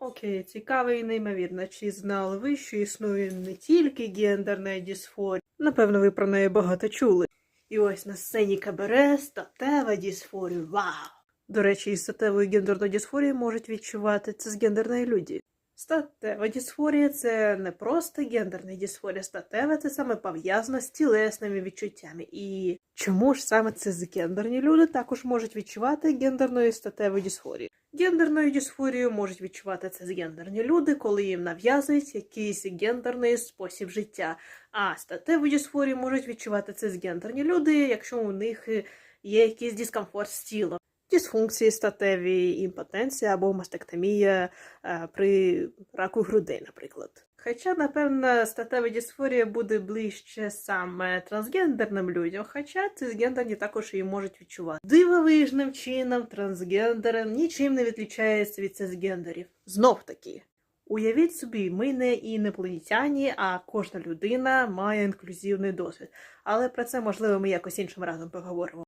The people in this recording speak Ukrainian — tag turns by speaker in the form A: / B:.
A: Окей, цікаво і неймовірно, чи знали ви, що існує не тільки гендерна дисфорія? Напевно, ви про неї багато чули. І ось на сцені кабаре статева дисфорія. Вау! До речі, із статевою гендерною дисфорією можуть відчувати це з гендерної люди. Статева дисфорія це не просто гендерна дисфорія. Статева це саме пов'язано з тілесними відчуттями. І чому ж саме цисгендерні люди також можуть відчувати гендерну і статеву? Гендерною дисфорією можуть відчувати цисгендерні люди, коли їм нав'язують якийсь гендерний спосіб життя. А статеву дисфорію можуть відчувати цисгендерні люди, якщо у них е, є якийсь дискомфорт з тілом. Дисфункції статеві, імпотенція або мастектомія е, при раку грудей, наприклад. Хоча, напевно, статева дисфорія буде ближче саме трансгендерним людям, хоча цисгендерні також її можуть відчувати. Дивовижним чином трансгендери нічим не відлічаються від цисгендерів. Знов таки. Уявіть собі, ми не інопланетяні, а кожна людина має інклюзивний досвід. Але про це можливо ми якось іншим разом поговоримо.